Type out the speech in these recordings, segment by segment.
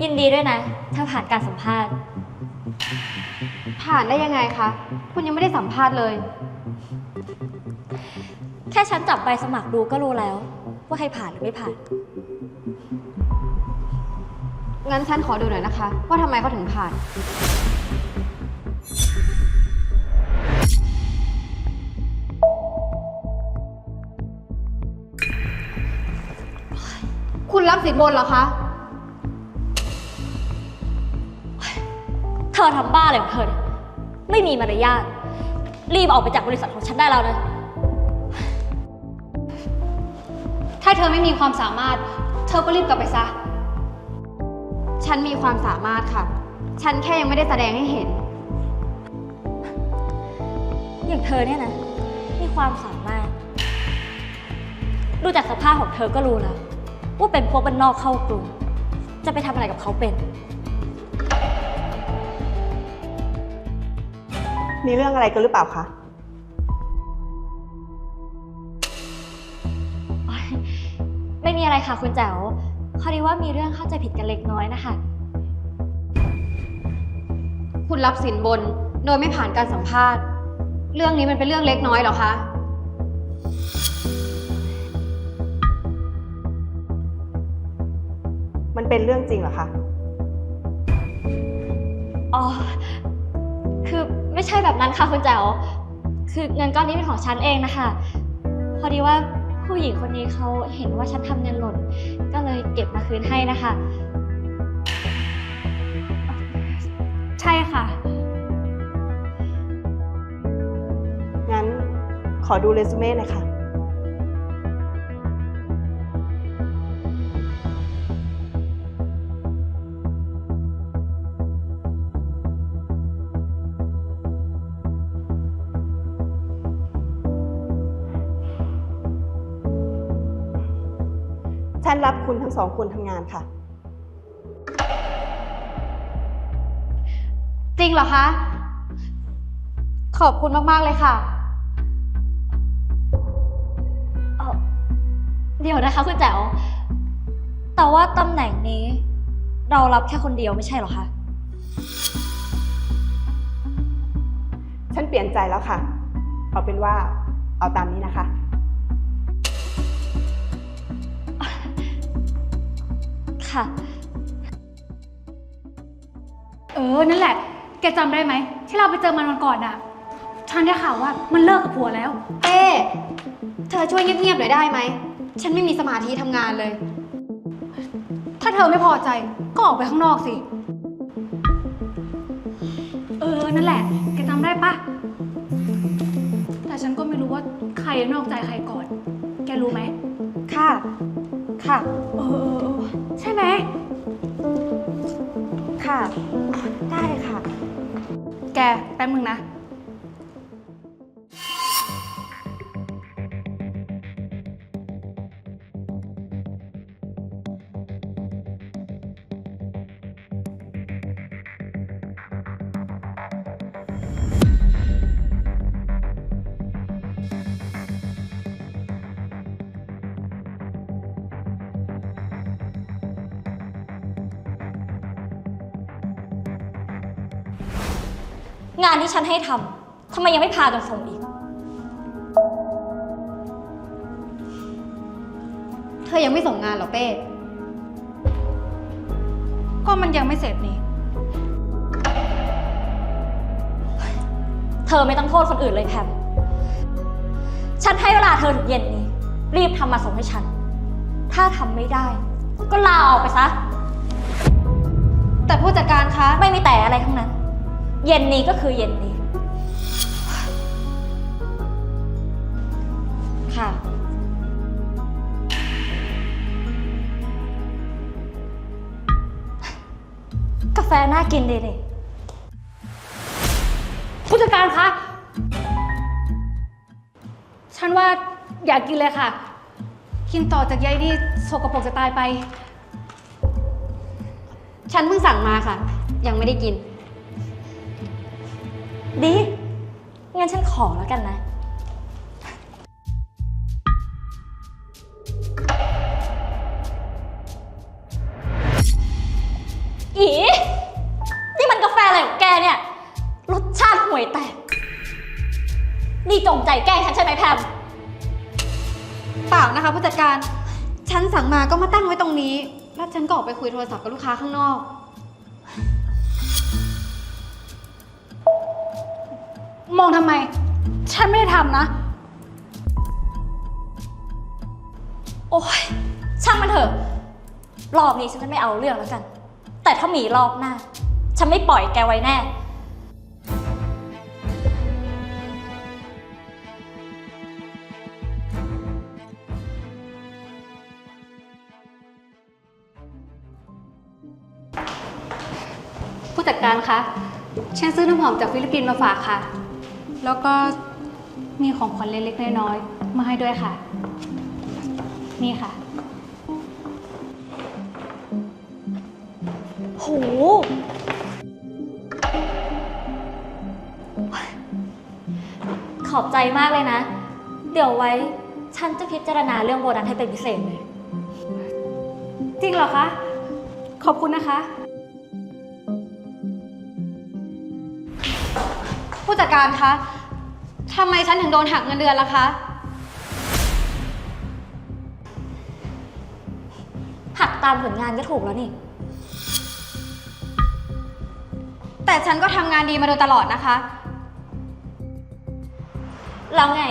ยินดีด้วยนะ เธอผ่านการสัมภาษณ์ ผ่านได้ยังไงคะ คุณยังไม่ได้สัมภาษณ์เลย แค่ฉันจับใบสมัครดูก็รู้แล้ว ว่าใครผ่านหรือไม่ผ่าน งั้นฉันขอดูหน่อยนะคะ ว่าทำไมเขาถึงผ่าน คุณรับสินบนเหรอคะ อทำบ้าอะไรของเธอเนี่ยไม่มีมารยาท รีบออกไปจากบริษัทของฉันได้แล้วนะ ถ้าเธอไม่มีความสามารถ เธอก็รีบกลับไปซะ ฉันมีความสามารถค่ะ ฉันแค่ยังไม่ได้แสดงให้เห็น อย่างเธอเนี่ยนะ มีความสามารถ ดูจากสภาพของเธอก็รู้แล้วว่าเป็นพวกบ้านนอกเข้ากรุง จะไปทำอะไรกับเขาเป็น มีเรื่องอะไรกันหรือเปล่าคะ ไม่มีอะไรค่ะคุณแจ๋วพอดีว่ามีเรื่องเข้าใจผิดกันเล็กน้อยนะคะ คุณรับสินบนโดยไม่ผ่านการสัมภาษณ์ เรื่องนี้มันเป็นเรื่องเล็กน้อยเหรอคะ มันเป็นเรื่องจริงเหรอคะ อ๋อ คือ ไม่ใช่แบบนั้นค่ะคุณแจ๋ว คือเงินก้อนนี้เป็นของฉันเองนะคะ พอดีว่าผู้หญิงคนนี้เขาเห็นว่าฉันทำเงินหล่น ก็เลยเก็บมาคืนให้นะคะ ใช่ค่ะ งั้นขอดูเรซูเม่หน่อยค่ะ ฉันรับคุณทั้งสองคนทำงานค่ะ จริงเหรอคะ ขอบคุณมาก ๆ เลยค่ะเอ่อเดี๋ยวนะคะคุณแจ๋ว แต่ว่าตำแหน่งนี้ เรารับแค่คนเดียวไม่ใช่เหรอคะ ฉันเปลี่ยนใจแล้วค่ะ เอาเป็นว่าเอาตามนี้นะคะ ค่ะ เออ นั่นแหละ แกจำได้ไหม ที่เราไปเจอมันวันก่อนอะฉันได้ข่าวว่ามันเลิกกับผัวแล้ว เต้เธอช่วยเงียบๆหน่อยได้ไหม ฉันไม่มีสมาธิทำงานเลย ถ้าเธอไม่พอใจก็ออกไปข้างนอกสิ เออ นั่นแหละ แกจำได้ปะ แต่ฉันก็ไม่รู้ว่าใครนอกใจใครก่อน แกรู้ไหม ค่ะ ค่ะเออเออเออ ใช่ไหม ค่ะ ได้ค่ะ แกแป๊บมึงนะ งานที่ฉันให้ทำทำไมยังไม่พากันส่งอีก เธอยังไม่ส่งงานเหรอเป้ ก็มันยังไม่เสร็จนี่ เธอไม่ต้องโทษคนอื่นเลยแพมฉันให้เวลาเธอถึงเย็นนี้ รีบทำมาส่งให้ฉัน ถ้าทำไม่ได้ ก็ลาออกไปซะ แต่ผู้จัดการคะ ไม่มีแต่อะไรทั้งนั้น เย็นนี้ก็คือเย็นนี้ ค่ะ กาแฟน่ากินดีนี่ผู้จัดการคะ ฉันว่าอยากกินเลยค่ะ กินต่อจากยายนี่สกปรกจะตายไป ฉันเพิ่งสั่งมาค่ะ ยังไม่ได้กิน ดี งั้นฉันขอแล้วกันนะ อีนี่มันกาแฟอะไรของแกเนี่ย รสชาติห่วยแตก นี่จงใจแกล้งฉันใช่ไหมแพม เปล่านะคะผู้จัดการ ฉันสั่งมาก็มาตั้งไว้ตรงนี้ แล้วฉันก็ออกไปคุยโทรศัพท์กับลูกค้าข้างนอก มองทำไม ฉันไม่ได้ทำนะ โอ้ยช่างมันเถอะ รอบนี้ฉันจะไม่เอาเรื่องแล้วกัน แต่ถ้ามีรอบหน้า ฉันไม่ปล่อยแกไว้แน่ ผู้จัดการคะ ฉันซื้อน้ำหอมจากฟิลิปปินส์มาฝากค่ะ แล้วก็มีของขวัญเล็กๆน้อยๆมาให้ด้วยค่ะ นี่ค่ะ โห ขอบใจมากเลยนะ เดี๋ยวไว้ฉันจะพิจารณาเรื่องโบนัสให้เป็นพิเศษเลย จริงเหรอคะ ขอบคุณนะคะ จัดการคะ ทำไมฉันถึงโดนหักเงินเดือนล่ะคะ หักตามผลงานก็ถูกแล้วนี่ แต่ฉันก็ทำงานดีมาโดยตลอดนะคะ แล้วไง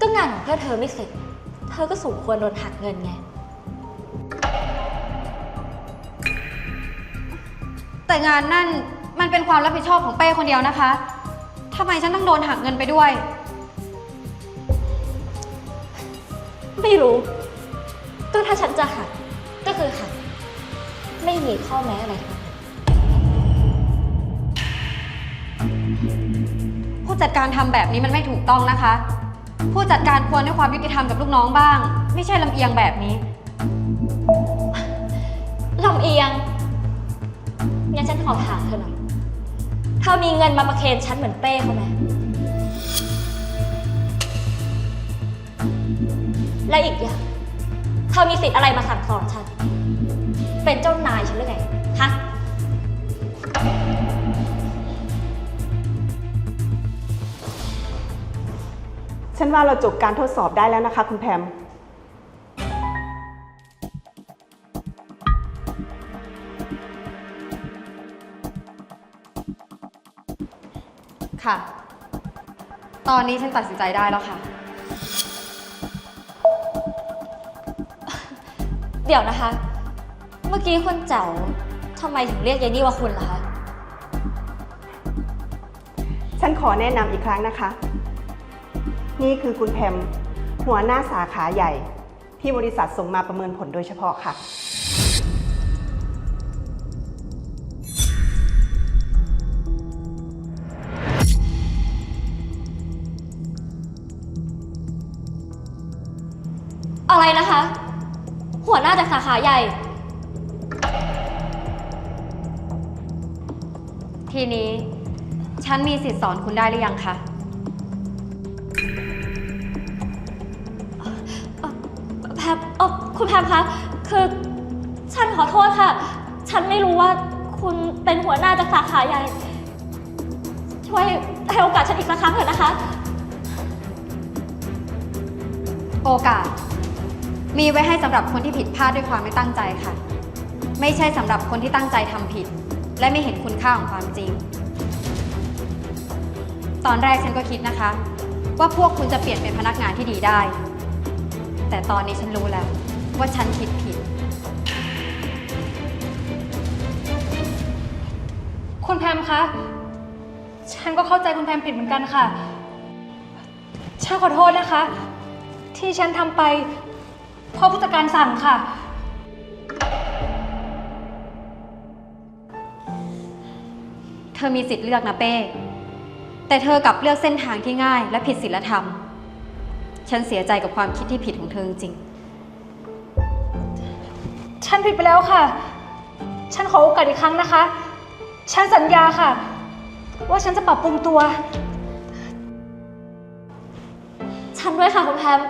ก็งานของเพื่อนเธอไม่เสร็จ เธอก็สมควรโดนหักเงินไง แต่งานนั่นมันเป็นความรับผิดชอบของเป้คนเดียวนะคะ ทำไมฉันต้องโดนหักเงินไปด้วย ไม่รู้ ก็ถ้าฉันจะหัก ก็คือหัก ไม่มีข้อแม้อะไรทั้งนั้นผู้จัดการทำแบบนี้มันไม่ถูกต้องนะคะ ผู้จัดการควรให้ความยุติธรรมกับลูกน้องบ้าง ไม่ใช่ลำเอียงแบบนี้ ลำเอียง งั้นฉันขอถามเธอหน่อย ธอมีเงินมาประเคนฉันเหมือนเป้เขาไหม และอีกอย่าง เธอมีสิทธิ์อะไรมาสั่งสอนฉัน เป็นเจ้านายฉันหรือไง ฮะ ฉันว่าเราจบการทดสอบได้แล้วนะคะ คุณแพม ค่ะ ตอนนี้ฉันตัดสินใจได้แล้วค่ะ เดี๋ยวนะคะ เมื่อกี้คุณเจ๋าทำไมถึงเรียกยายนี่ว่าคุณล่ะคะ ฉันขอแนะนำอีกครั้งนะคะ นี่คือคุณแพมหัวหน้าสาขาใหญ่ ที่บริษัทส่งมาประเมินผลโดยเฉพาะค่ะ หัวหน้าจากสาขาใหญ่ ทีนี้ ฉันมีสิทธิ์สอนคุณได้หรือยังคะ แพมเออคุณแพมคะ คือ ฉันขอโทษค่ะ ฉันไม่รู้ว่าคุณเป็นหัวหน้าจากสาขาใหญ่ ช่วยให้โอกาสฉันอีกสักครั้งเถอะนะคะ โอกาส มีไว้ให้สำหรับคนที่ผิดพลาดด้วยความไม่ตั้งใจค่ะ ไม่ใช่สำหรับคนที่ตั้งใจทำผิด และไม่เห็นคุณค่าของความจริง ตอนแรกฉันก็คิดนะคะ ว่าพวกคุณจะเปลี่ยนเป็นพนักงานที่ดีได้ แต่ตอนนี้ฉันรู้แล้ว ว่าฉันคิดผิด คุณแพมคะ ฉันก็เข้าใจคุณแพมผิดเหมือนกันค่ะ ฉันขอโทษนะคะ ที่ฉันทำไป พราะผู้จัดการสั่งค่ะ เธอมีสิทธิ์เลือกนะเป้ แต่เธอกลับเลือกเส้นทางที่ง่าย และผิดศีลธรรม ฉันเสียใจกับความคิดที่ผิดของเธอจริง ฉันผิดไปแล้วค่ะ ฉันขอโอกาสอีกครั้งนะคะ ฉันสัญญาค่ะ ว่าฉันจะปรับปรุงตัว ฉันด้วยค่ะคุณแพม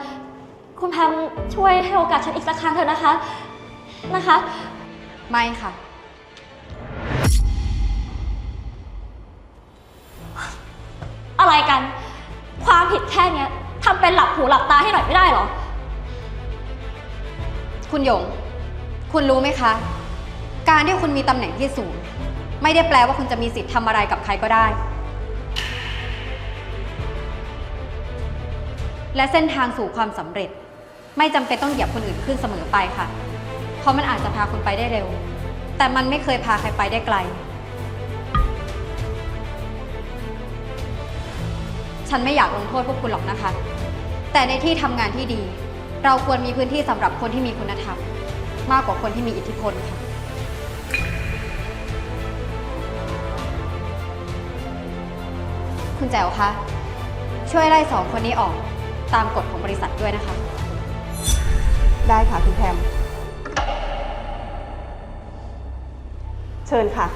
คุณแพมช่วยให้โอกาสฉันอีกสักครั้งเถอะนะคะ นะคะ ไม่ค่ะ อะไรกัน ความผิดหลับตาให้หน่อยไม่ได้เหรอ คุณหยง คุณรู้ไหมคะ การที่คุณมีตำแหน่งที่สูง ไม่ได้แปลว่าคุณจะมีสิทธิ์ทำอะไรกับใครก็ได้ และเส้นทางสู่ความสำเร็จ ไม่จำเป็นต้องเหยียบคนอื่นขึ้นเสมอไปค่ะ เพราะมันอาจจะพาคุณไปได้เร็ว แต่มันไม่เคยพาใครไปได้ไกล ฉันไม่อยากลงโทษพวกคุณหรอกนะคะ แต่ในที่ทำงานที่ดี เราควรมีพื้นที่สำหรับคนที่มีคุณธรรม มากกว่าคนที่มีอิทธิพลค่ะ คุณแจ๋วคะ ช่วยไล่สองคนนี้ออกตามกฎของบริษัทด้วยนะคะ ได้ค่ะคุณแพม เชิญค่ะ